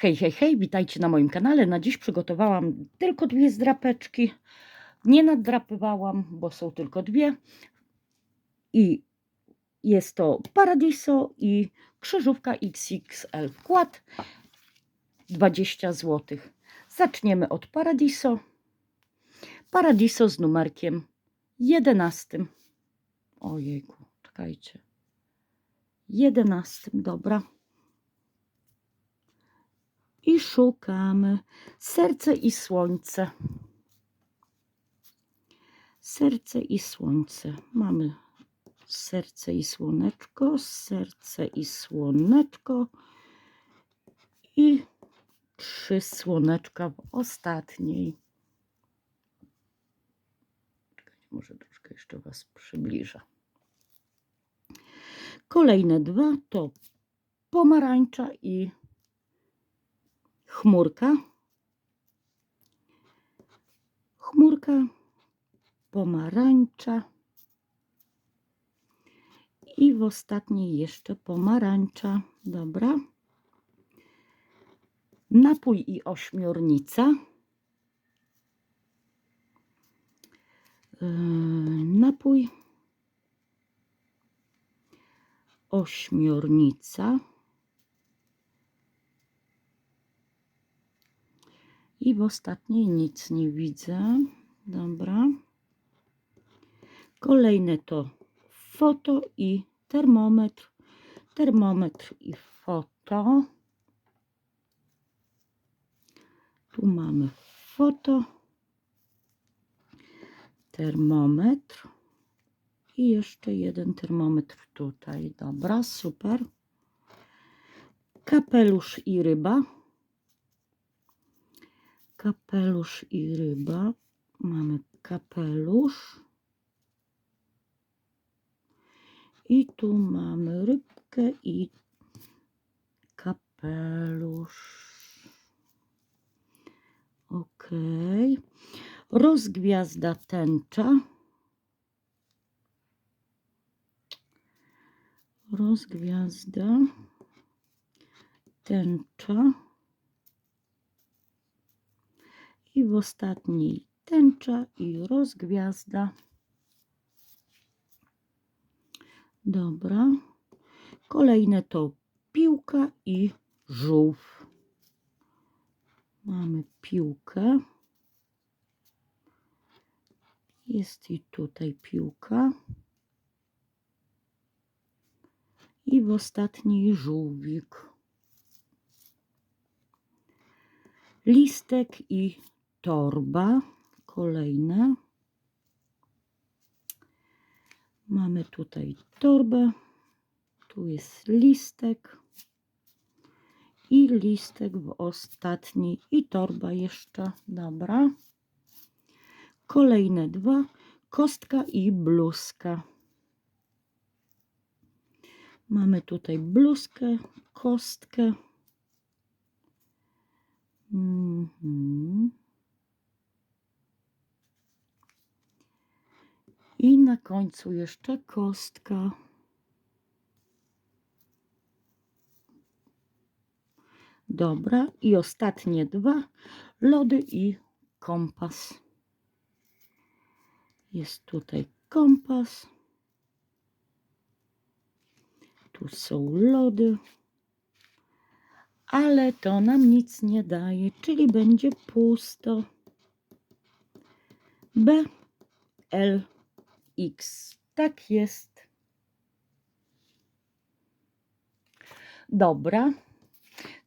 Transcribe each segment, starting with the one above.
Hej, hej, hej, witajcie na moim kanale. Na dziś przygotowałam tylko dwie zdrapeczki. Nie nadrapywałam, bo są tylko dwie. I jest to Paradiso i krzyżówka XXL wkład 20 zł. Zaczniemy od Paradiso. Paradiso z numerkiem 11. Ojejku, czekajcie. 11, dobra. I szukamy serce i słońce. Serce i słońce. Mamy serce i słoneczko, serce i słoneczko i trzy słoneczka w ostatniej. Może troszkę jeszcze Was przybliżę. Kolejne dwa to pomarańcza i chmurka. Chmurka, pomarańcza i w ostatniej jeszcze pomarańcza. Dobra. Napój i ośmiornica. Yy, napój, ośmiornica. I w ostatniej nic nie widzę. Dobra. Kolejne to foto i termometr. Termometr i foto. Tu mamy foto, termometr i jeszcze jeden termometr tutaj. Dobra, super. Kapelusz i ryba kapelusz i ryba. Mamy kapelusz. I tu mamy rybkę i kapelusz. Ok. Rozgwiazda tęcza. Rozgwiazda tęcza. I w ostatniej tęcza i rozgwiazda. Dobra. Kolejne to piłka i żółw. Mamy piłkę. Jest i tutaj piłka. I w ostatniej żółwik. Listek i torba. Kolejne. Mamy tutaj torbę. Tu jest listek. I listek w ostatniej. I torba jeszcze. Dobra. Kolejne dwa. Kostka i bluzka. Mamy tutaj bluzkę, kostkę. Mhm. I na końcu jeszcze kostka. Dobra, i ostatnie dwa lody i kompas. Jest tutaj kompas. Tu są lody. Ale to nam nic nie daje, czyli będzie pusto. B, L, X. Tak jest. Dobra.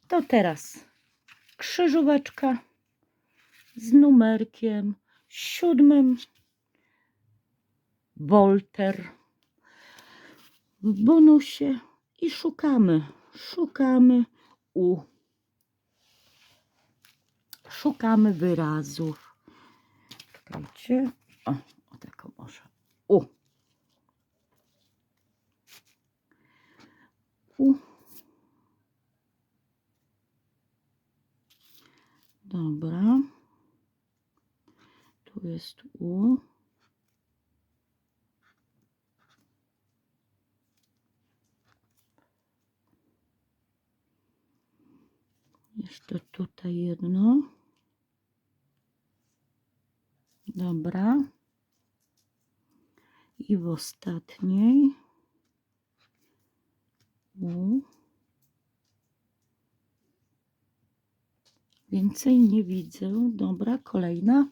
To teraz krzyżóweczka z numerkiem siódmym. Wolter w bonusie i szukamy, szukamy u. Szukamy wyrazów. Czekajcie. O, o. U. Dobra. Tu jest U. Jeszcze tutaj jedno. Dobra. I w ostatniej. U. Więcej nie widzę. Dobra, kolejna.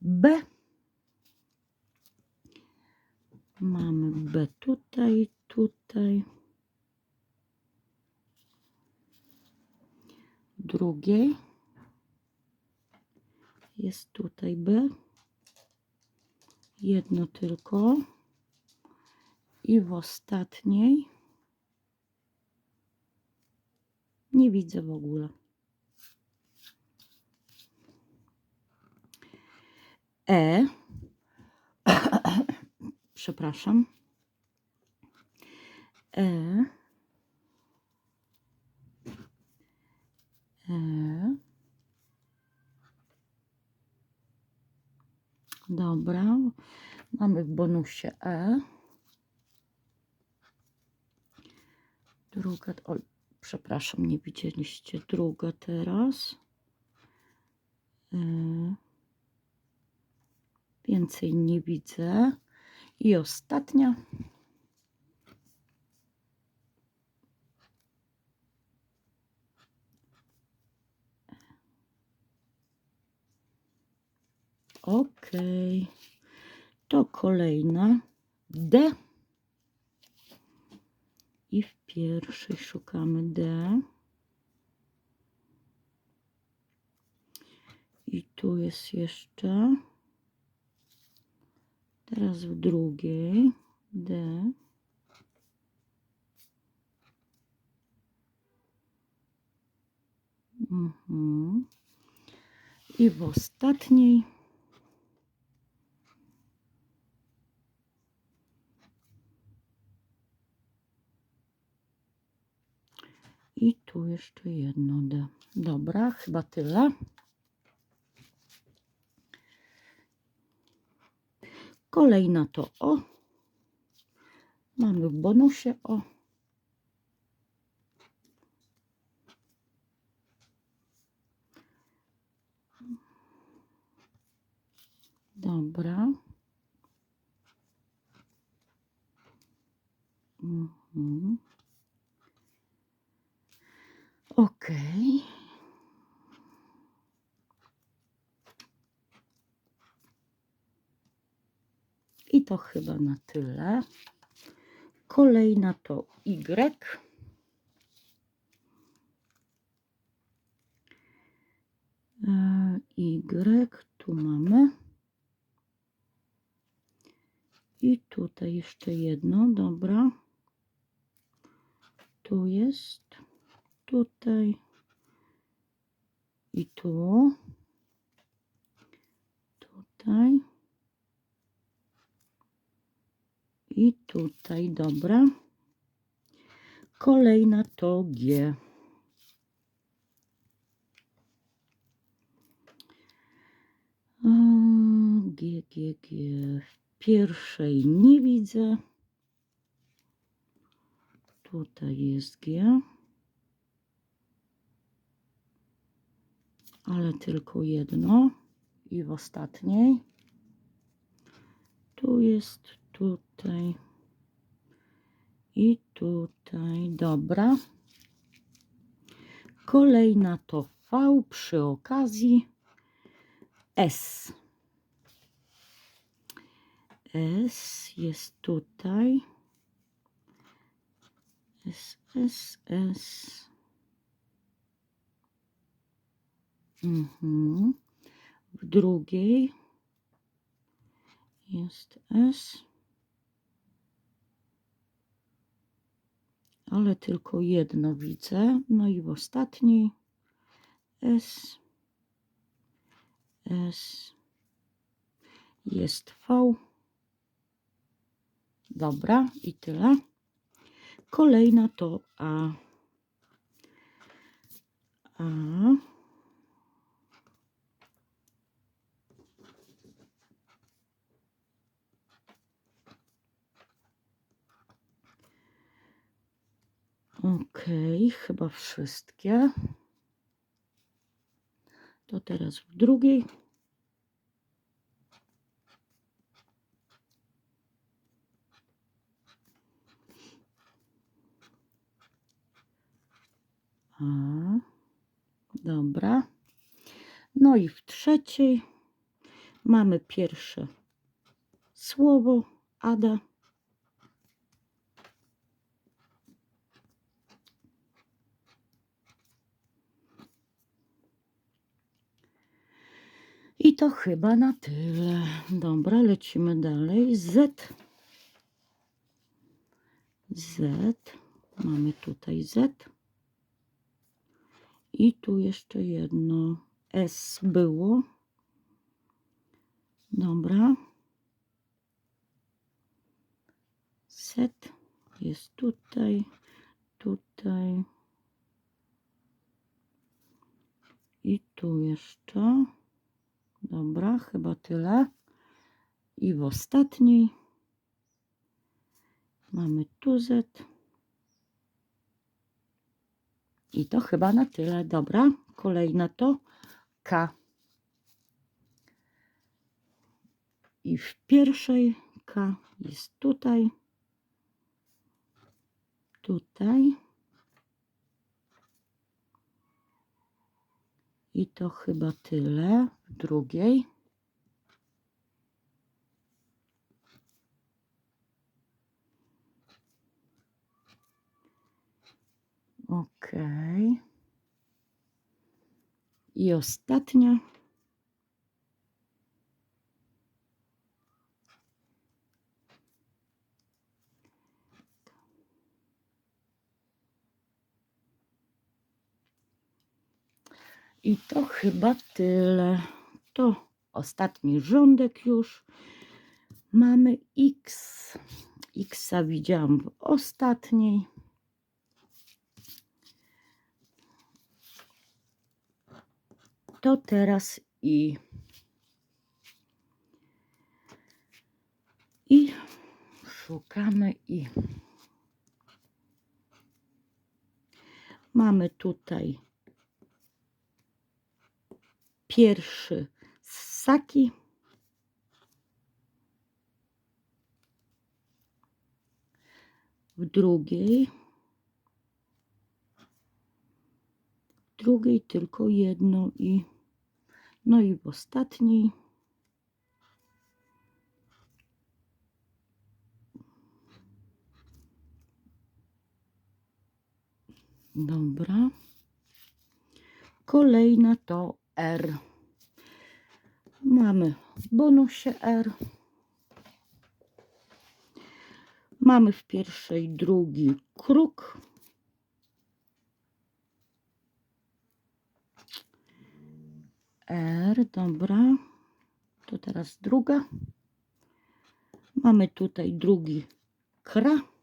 B. Mamy B tutaj, tutaj. Drugiej. Jest tutaj B. Jedno tylko. I w ostatniej. Nie widzę w ogóle. E. Przepraszam. E. E. Dobra. Mamy w bonusie E. Druga. Oj, przepraszam, nie widzieliście. Druga teraz. E. Więcej nie widzę. I ostatnia. Ok. To kolejna D. I w pierwszej szukamy D. I tu jest jeszcze. Teraz w drugiej D. Mhm. I w ostatniej. I tu jeszcze jedno D. Dobra, chyba tyle. Kolejna to O. Mamy w bonusie O. Dobra. Mhm. Ok. I to chyba na tyle. Kolejna to Y. E, Y tu mamy. I tutaj jeszcze jedno, dobra. Tu jest, tutaj i tu. Tutaj. I tutaj, dobra. Kolejna to G. G, G, G. W pierwszej nie widzę. Tutaj jest G. Ale tylko jedno. I w ostatniej. Tu jest, tutaj. I tutaj. Dobra. Kolejna to V przy okazji. S. S jest tutaj. S, S, S. Mhm. W drugiej jest S. Ale tylko jedno widzę. No i w ostatniej S. S. Jest V. Dobra, i tyle. Kolejna to A. A. Ok, chyba chyba wszystkie. To teraz w drugiej. A, dobra. No i w trzeciej mamy pierwsze słowo Ada. To chyba na tyle. Dobra, lecimy dalej. Z. Z. Mamy tutaj Z. I tu jeszcze jedno S było. Dobra. Set jest tutaj, tutaj. I tu jeszcze. Dobra, chyba tyle. I w ostatniej mamy tu Z. I to chyba na tyle. Dobra, kolejna to K. I w pierwszej K jest tutaj, tutaj. I to chyba tyle w drugiej. Ok. I ostatnia. I to chyba tyle. To ostatni rządek już. Mamy X. Xa widziałam w ostatniej. To teraz i. I szukamy i. Mamy tutaj pierwszy ssaki. W drugiej. W drugiej tylko jedno i. No i w ostatniej. Dobra. Kolejna to R. Mamy w bonusie R. Mamy w pierwszej drugi kruk. R, dobra. To teraz druga. Mamy tutaj drugi kra.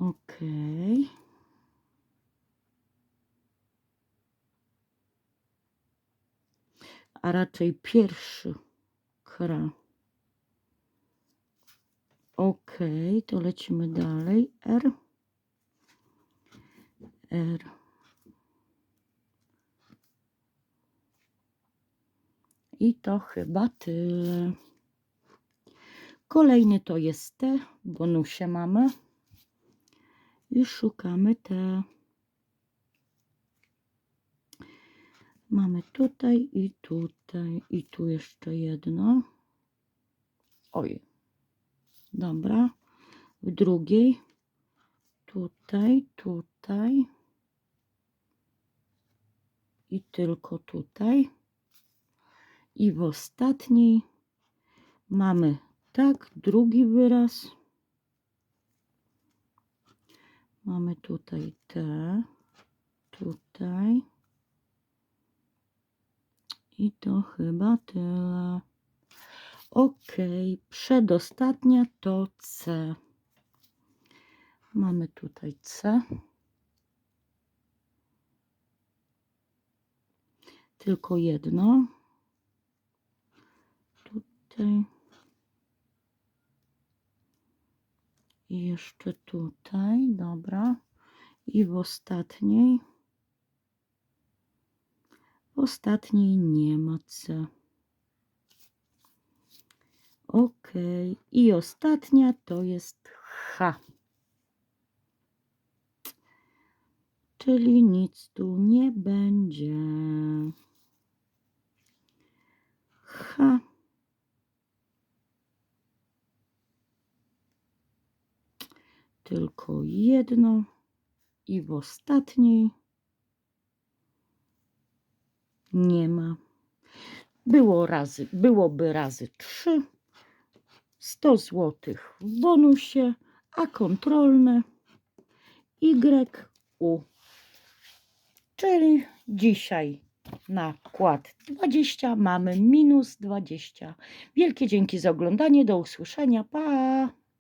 Ok. A raczej pierwszy kra. Ok, to lecimy dalej. R. R. I to chyba tyle. Kolejny to jest T. Bonusie mamy. I szukamy T. Mamy tutaj i tutaj. I tu jeszcze jedno. Oj. Dobra. W drugiej. Tutaj, tutaj. I tylko tutaj. I w ostatniej mamy tak, drugi wyraz. Mamy tutaj T, tutaj. I to chyba tyle. Ok, przedostatnia to C. Mamy tutaj C. Tylko jedno. Tutaj. I jeszcze tutaj, dobra. I w ostatniej. W ostatniej nie ma C. Ok. I ostatnia to jest H. Czyli nic tu nie będzie. H. Tylko jedno. I w ostatniej nie ma. Było razy, byłoby razy 3. 100 zł w bonusie, a kontrolne YU. Czyli dzisiaj nakład 20, mamy minus 20. Wielkie dzięki za oglądanie. Do usłyszenia. Pa!